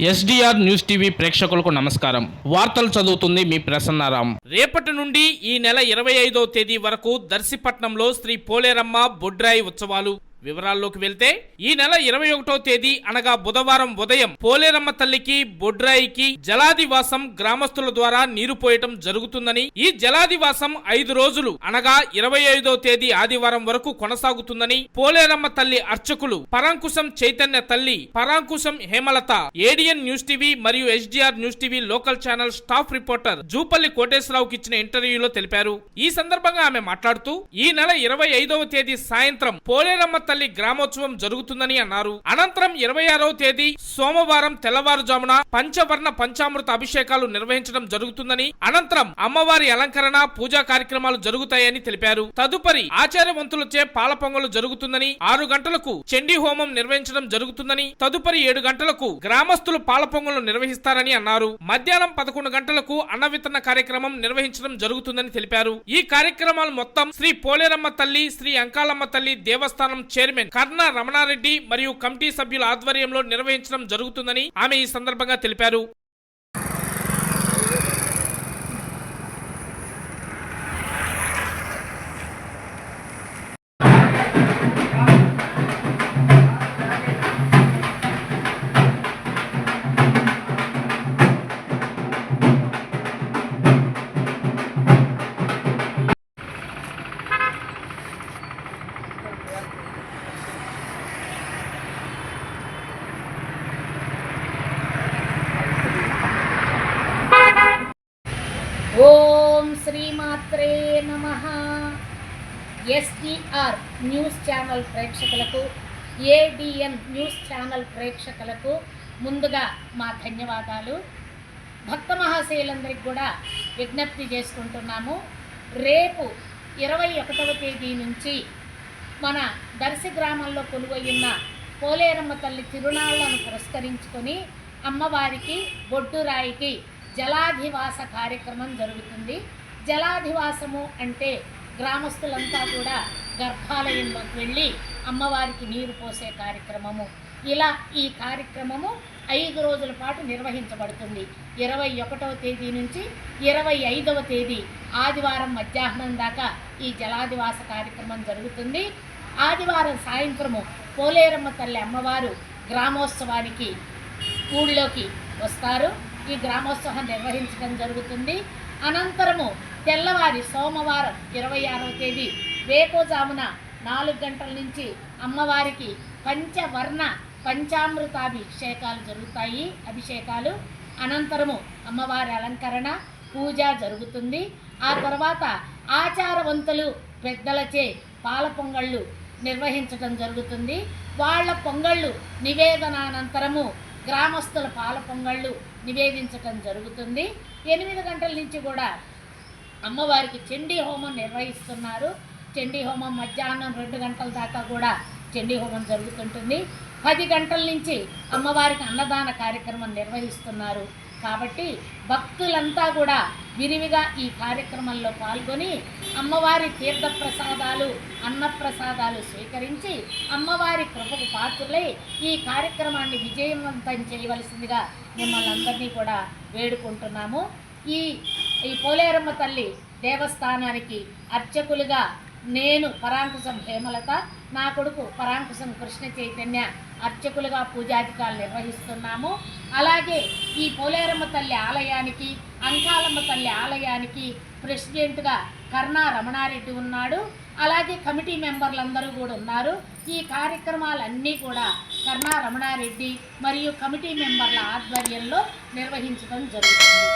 SDR news TV ప్రేక్షకులకు నమస్కారం. వార్తలు చదువుతుంది మీ ప్రసన్నారాం. రేపటి నుండి ఈ నెల ఇరవై ఐదో తేదీ వరకు దర్శిపట్నంలో శ్రీ పోలేరమ్మ బొడ్రాయి ఉత్సవాలు. వివరాల్లోకి వెళ్తే ఈ నెల ఇరవై ఒకటో తేదీ అనగా బుధవారం ఉదయం పోలేరమ్మ తల్లికి బొడ్రాయికి జలాదివాసం గ్రామస్తుల ద్వారా నీరు పోయటం జరుగుతుందని ఈ జలాదివాసం ఐదు రోజులు అనగా ఇరవై ఐదో తేదీ ఆదివారం వరకు కొనసాగుతుందని పోలేరమ్మ తల్లి అర్చకులు పరాంకుశం చైతన్య తల్లి Parankusham Hemalatha ADN news TV మరియు SDR news TV local channel staff reporter Jupalli కోటేశ్వరరావుకి ఇచ్చిన ఇంటర్వ్యూలో తెలిపారు. ఈ సందర్భంగా ఆమె మాట్లాడుతూ ఈ నెల ఇరవై ఐదవ తేదీ సాయంత్రం పోలేరమ్మ తల్లి గ్రామోత్సవం జరుగుతుందని అన్నారు. అనంతరం ఇరవై ఆరవ తేదీ సోమవారం తెల్లవారుజామున పంచవర్ణ పంచామృత అభిషేకాలు నిర్వహించడం జరుగుతుందని అనంతరం అమ్మవారి అలంకరణ పూజా కార్యక్రమాలు జరుగుతాయని తెలిపారు. తదుపరి ఆచార్యవంతులచే పాల పొంగలు జరుగుతుందని ఆరు గంటలకు చండీ హోమం నిర్వహించడం జరుగుతుందని తదుపరి ఏడు గంటలకు గ్రామస్తులు పాల పొంగలు నిర్వహిస్తారని అన్నారు. మధ్యాహ్నం పదకొండు గంటలకు అన్న వితరణ కార్యక్రమం నిర్వహించడం జరుగుతుందని తెలిపారు. ఈ కార్యక్రమాలు మొత్తం శ్రీ పోలేరమ్మ తల్లి శ్రీ అంకాలమ్మ తల్లి దేవస్థానం చైర్మన్ కర్ణ రమణారెడ్డి మరియు కమిటీ సభ్యుల ఆధ్వర్యంలో నిర్వహించడం జరుగుతుందని ఆమె ఈ సందర్భంగా తెలిపారు. శ్రీమాత్రే నమ. ఎస్డిఆర్ న్యూస్ ఛానల్ ప్రేక్షకులకు ఏడిఎన్ న్యూస్ ఛానల్ ప్రేక్షకులకు ముందుగా మా ధన్యవాదాలు. భక్త మహాశయులందరికీ కూడా విజ్ఞప్తి చేసుకుంటున్నాము. రేపు ఇరవై ఒకటవ తేదీ నుంచి మన దర్శి గ్రామంలో కొలువయ్యున్న పోలేరమ్మ తల్లి తిరునాళ్ళను పురస్కరించుకొని అమ్మవారికి బొడ్డురాయికి జలాధివాస కార్యక్రమం జరుగుతుంది. జలాధివాసము అంటే గ్రామస్తులంతా కూడా గర్భాలయంలోకి వెళ్ళి అమ్మవారికి నీరు పోసే కార్యక్రమము. ఇలా ఈ కార్యక్రమము ఐదు రోజుల పాటు నిర్వహించబడుతుంది. ఇరవై ఒకటవ తేదీ నుంచి ఇరవై ఐదవ తేదీ ఆదివారం మధ్యాహ్నం దాకా ఈ జలాదివాస కార్యక్రమం జరుగుతుంది. ఆదివారం సాయంత్రము పోలేరమ్మ తల్లి అమ్మవారు గ్రామోత్సవానికి ఊళ్ళోకి వస్తారు. ఈ గ్రామోత్సవం నిర్వహించడం జరుగుతుంది. అనంతరము తెల్లవారి సోమవారం ఇరవై ఆరవ తేదీ వేకోజామున నాలుగు గంటల నుంచి అమ్మవారికి పంచవర్ణ పంచామృతాభిషేకాలు జరుగుతాయి. అభిషేకాలు అనంతరము అమ్మవారి అలంకరణ పూజ జరుగుతుంది. ఆ తర్వాత ఆచారవంతులు పెద్దలచే పాల పొంగళ్ళు నిర్వహించడం జరుగుతుంది. వాళ్ళ పొంగళ్ళు నివేదనానంతరము గ్రామస్తుల పాల పొంగళ్ళు నివేదించటం జరుగుతుంది. ఎనిమిది గంటల నుంచి కూడా అమ్మవారికి చండీ హోమం నిర్వహిస్తున్నారు. చండీ హోమం మధ్యాహ్నం రెండు గంటల దాకా కూడా చండీ హోమం జరుగుతుంటుంది. పది గంటల నుంచి అమ్మవారికి అన్నదాన కార్యక్రమం నిర్వహిస్తున్నారు. కాబట్టి భక్తులంతా కూడా విరివిగా ఈ కార్యక్రమంలో పాల్గొని అమ్మవారి తీర్థప్రసాదాలు అన్నప్రసాదాలు స్వీకరించి అమ్మవారి కృపకు పాత్రులై ఈ కార్యక్రమాన్ని విజయవంతం చేయవలసిందిగా మిమ్మల్ని అందరినీ కూడా వేడుకుంటున్నాము. ఈ ఈ పోలేరమ్మ తల్లి దేవస్థానానికి అర్చకులుగా నేను పరాంకుశం హేమలత నా కొడుకు పరాంకుశం కృష్ణ చైతన్య అర్చకులుగా పూజాధికారులు నిర్వహిస్తున్నాము. అలాగే ఈ పోలేరమ్మ తల్లి ఆలయానికి అంకాలమ్మ తల్లి ఆలయానికి ప్రెసిడెంట్గా కర్ణా రమణారెడ్డి ఉన్నాడు. అలాగే కమిటీ మెంబర్లందరూ కూడా ఉన్నారు. ఈ కార్యక్రమాలన్నీ కూడా కర్ణా రమణారెడ్డి మరియు కమిటీ మెంబర్ల ఆధ్వర్యంలో నిర్వహించడం జరుగుతుంది.